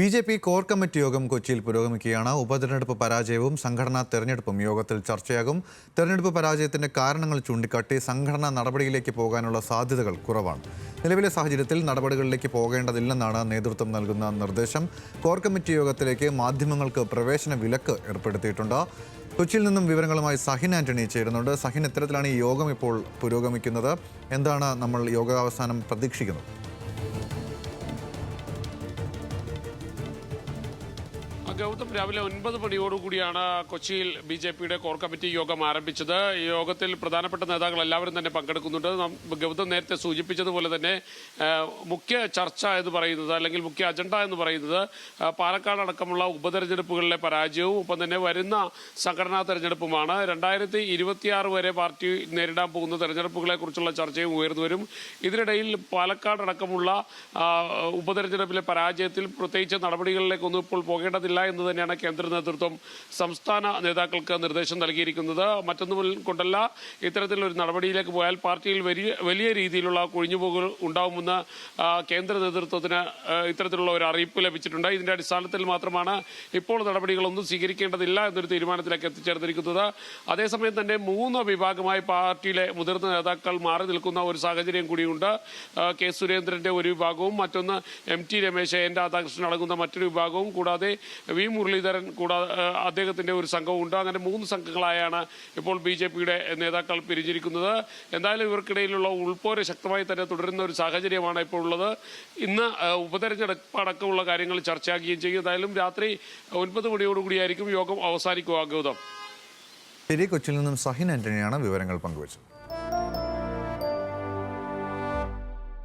B J P core committee യോഗം കൊച്ചിയിൽ പുരോഗമിക്കുകയാണ്. ഉപതെരഞ്ഞെടുപ്പ് പരാജയവും സംഘടനാ തെരഞ്ഞെടുപ്പും യോഗത്തിൽ ചർച്ചയാകും. തെരഞ്ഞെടുപ്പ് പരാജയത്തിന്റെ കാരണങ്ങൾ ചൂണ്ടിക്കാട്ടി സംഘടനാ നടപടിയിലേക്ക് പോകാനുള്ള സാധ്യതകൾ കുറവാണ്. നിലവിലെ സാഹചര്യത്തിൽ നടപടികളിലേക്ക് പോകേണ്ടതില്ലെന്നാണ് നേതൃത്വം നൽകുന്ന നിർദ്ദേശം. കോർ കമ്മിറ്റി യോഗത്തിലേക്ക് മാധ്യമങ്ങൾക്ക് പ്രവേശന വിലക്ക് ഏർപ്പെടുത്തിയിട്ടുണ്ട്. കൊച്ചിയിൽ നിന്നും വിവരങ്ങളുമായി സഹിൻ ആന്റണി ചേരുന്നുണ്ട്. സഹിൻ ഇത്തരത്തിലാണ് ഈ യോഗം ഇപ്പോൾ പുരോഗമിക്കുന്നത്? എന്താണ് നമ്മൾ യോഗാവസാനം പ്രതീക്ഷിക്കുന്നത്? ഗൗതം രാവിലെ ഒൻപത് മണിയോടുകൂടിയാണ് കൊച്ചിയിൽ ബി ജെ പിയുടെ കോർ കമ്മിറ്റി യോഗം ആരംഭിച്ചത്. ഈ യോഗത്തിൽ പ്രധാനപ്പെട്ട നേതാക്കൾ എല്ലാവരും തന്നെ പങ്കെടുക്കുന്നുണ്ട്. ഗൗതം നേരത്തെ സൂചിപ്പിച്ചതുപോലെ തന്നെ മുഖ്യ ചർച്ച എന്ന് പറയുന്നത് അല്ലെങ്കിൽ മുഖ്യ അജണ്ട എന്ന് പറയുന്നത് പാലക്കാട് അടക്കമുള്ള ഉപതെരഞ്ഞെടുപ്പുകളിലെ പരാജയവും ഒപ്പം തന്നെ വരുന്ന സംഘടനാ തെരഞ്ഞെടുപ്പുമാണ്. രണ്ടായിരത്തി ഇരുപത്തിയാറ് വരെ പാർട്ടി നേരിടാൻ പോകുന്ന തെരഞ്ഞെടുപ്പുകളെ കുറിച്ചുള്ള ചർച്ചയും ഉയർന്നു വരും. ഇതിനിടയിൽ പാലക്കാട് അടക്കമുള്ള ഉപതെരഞ്ഞെടുപ്പിലെ പരാജയത്തിൽ പ്രത്യേകിച്ച് നടപടികളിലേക്കൊന്നും ഇപ്പോൾ പോകേണ്ടതില്ല എന്ന് തന്നെയാണ് കേന്ദ്ര നേതൃത്വം സംസ്ഥാന നേതാക്കൾക്ക് നിർദ്ദേശം നൽകിയിരിക്കുന്നത്. മറ്റൊന്നും കൊണ്ടല്ല ഇത്തരത്തിലൊരു നടപടിയിലേക്ക് പോയാൽ പാർട്ടിയിൽ വലിയ വലിയ രീതിയിലുള്ള കൊഴിഞ്ഞുപോകൽ ഉണ്ടാവുമെന്ന് കേന്ദ്ര നേതൃത്വത്തിന് ഇത്തരത്തിലുള്ള ഒരു അറിയിപ്പ് ലഭിച്ചിട്ടുണ്ട്. ഇതിന്റെ അടിസ്ഥാനത്തിൽ മാത്രമാണ് ഇപ്പോൾ നടപടികളൊന്നും സ്വീകരിക്കേണ്ടതില്ല എന്നൊരു തീരുമാനത്തിലേക്ക് എത്തിച്ചേർന്നിരിക്കുന്നത്. അതേസമയം തന്നെ മൂന്ന് വിഭാഗമായി പാർട്ടിയിലെ മുതിർന്ന നേതാക്കൾ മാറി നിൽക്കുന്ന ഒരു സാഹചര്യം കൂടിയുണ്ട്. കെ സുരേന്ദ്രന്റെ ഒരു വിഭാഗവും മറ്റൊന്ന് M T Ramesh N Radhakrishnan അടങ്ങുന്ന മറ്റൊരു വിഭാഗവും കൂടാതെ വി മുരളീധരൻ കൂടാതെ അദ്ദേഹത്തിന്റെ ഒരു സംഘവുമുണ്ട്. അങ്ങനെ മൂന്ന് സംഘങ്ങളായാണ് ഇപ്പോൾ ബി ജെ പിയുടെ നേതാക്കൾ പിരിഞ്ഞിരിക്കുന്നത്. എന്തായാലും ഇവർക്കിടയിലുള്ള ഉൾപ്പോര് ശക്തമായി തന്നെ തുടരുന്ന ഒരു സാഹചര്യമാണ് ഇപ്പോൾ ഉള്ളത്. ഇന്ന് ഉപതെരഞ്ഞെടുപ്പടക്കമുള്ള കാര്യങ്ങൾ ചർച്ചയാക്കുകയും ചെയ്യും. എന്തായാലും രാത്രി ഒൻപത് മണിയോടുകൂടിയായിരിക്കും യോഗം അവസാനിക്കുക. ഗൗതം. ശരി കൊച്ചിയിൽ നിന്നും സഹിൻ ആന്റണിയാണ് വിവരങ്ങൾ പങ്കുവച്ചത്.